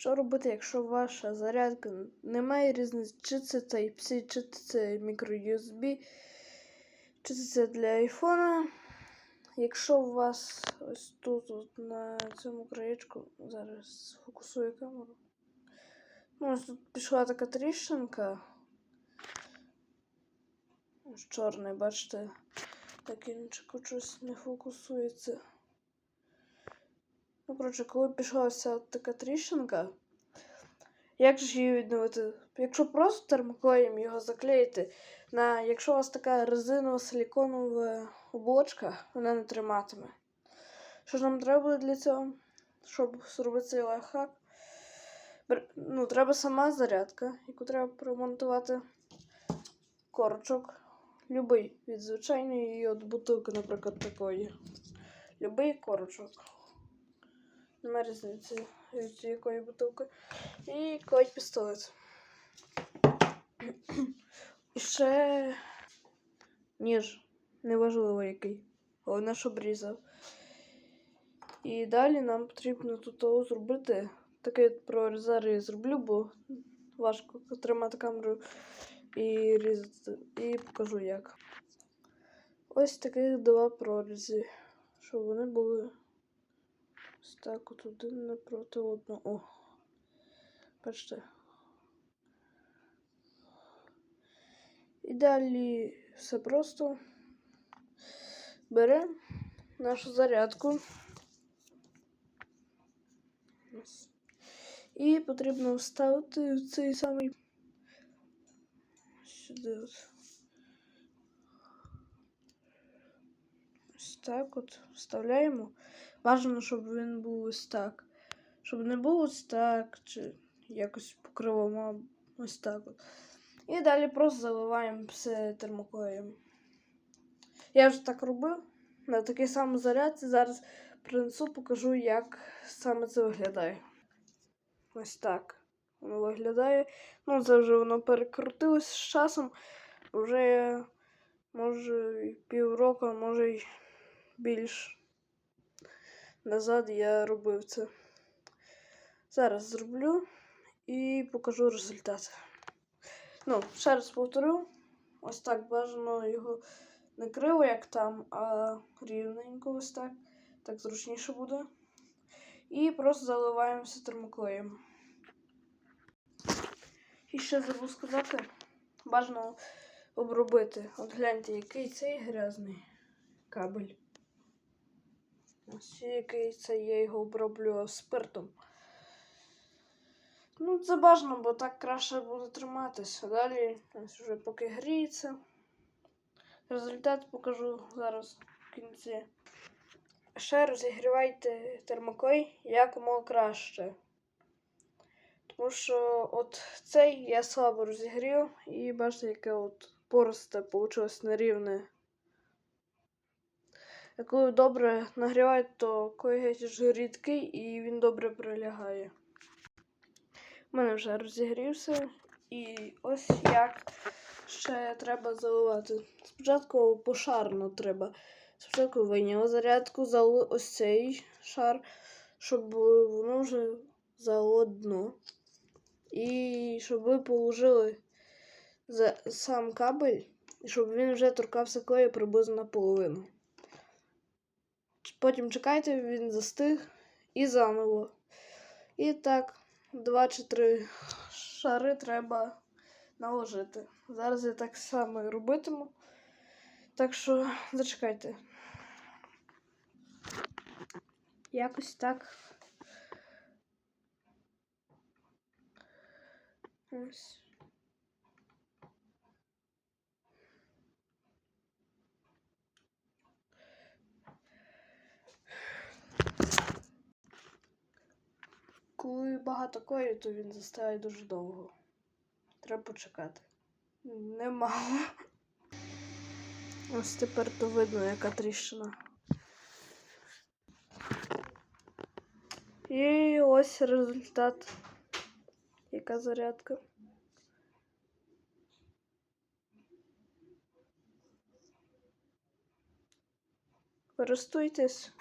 Що робити, якщо ваша зарядка не має різниці, чи це Type-C, чи це microUSB, чи це для айфона. Якщо у вас ось тут от на цьому краєчку, зараз фокусую камеру. Ну, ось тут пішла така тріщинка. Ось чорний, бачите, так інчику щось не фокусується. Ну, коротше, коли пішла от така тріщинка, як же її відновити? Якщо просто термоклеєм його заклеїти, на, якщо у вас така резинова силіконова оболочка, вона не триматиме. Що ж нам треба буде для цього, щоб зробити цей лайфхак? Ну, треба сама зарядка, яку треба промонтувати. Корочок. Любий від звичайної і від бутилки, наприклад, такої. Любий корочок. Нема різниці від якої бутилки. І клеїть пістолет. І ще ніж. Неважливо який. Головне, щоб різав. І далі нам потрібно тут зробити. Таке прорізар я зроблю, бо важко тримати камеру і різати. І покажу як. Ось таких два прорізи. Щоб вони були так от один напроти одного. О. Бачите. І далі все просто. Беремо нашу зарядку. І потрібно вставити цей самий сюди от. Ось так от вставляємо. Бажано, щоб він був ось так. Щоб не був ось так, чи якось покривом, а ось так от. І далі просто заливаємо все термоклеєм. Я вже так робив на такий самий зарядці. Зараз принесу, покажу, як саме це виглядає. Ось так воно виглядає. Ну, це вже воно перекрутилось з часом. Вже може півроку, може й більш назад я робив це. Зараз зроблю і покажу результат. Ну, ще раз повторю. Ось так бажано його не криво, як там, а рівненько ось так. Так зручніше буде. І просто заливаємо все термоклеєм. І ще забув сказати, бажано обробити. От гляньте, який цей грязний кабель. Ось який це я його оброблював спиртом. Ну, це бажано, бо так краще буде триматися. Далі ось вже поки гріється. Результат покажу зараз в кінці. Ще розігрівайте термоклей якомога краще. Тому що от цей я слабо розігрів і бачите, яке от поросте вийшло нерівне. Коли добре нагрівають, то коли ж рідкий і він добре прилягає. У мене вже розігрівся. І ось як ще треба заливати. Спочатку пошарно треба. Спочатку вийняли зарядку, залили ось цей шар, щоб воно вже залило дно. І щоб ви положили за сам кабель, і щоб він вже торкався клею приблизно наполовину. Потім чекайте, він застиг і заново. І так, два чи три шари треба наложити. Зараз я так само і робитиму. Так що зачекайте. Якось так. Ось. Коли багато кою, то він застає дуже довго. Треба почекати. Немало. Ось тепер то видно, яка тріщина. І ось результат. Яка зарядка. Користуйтесь.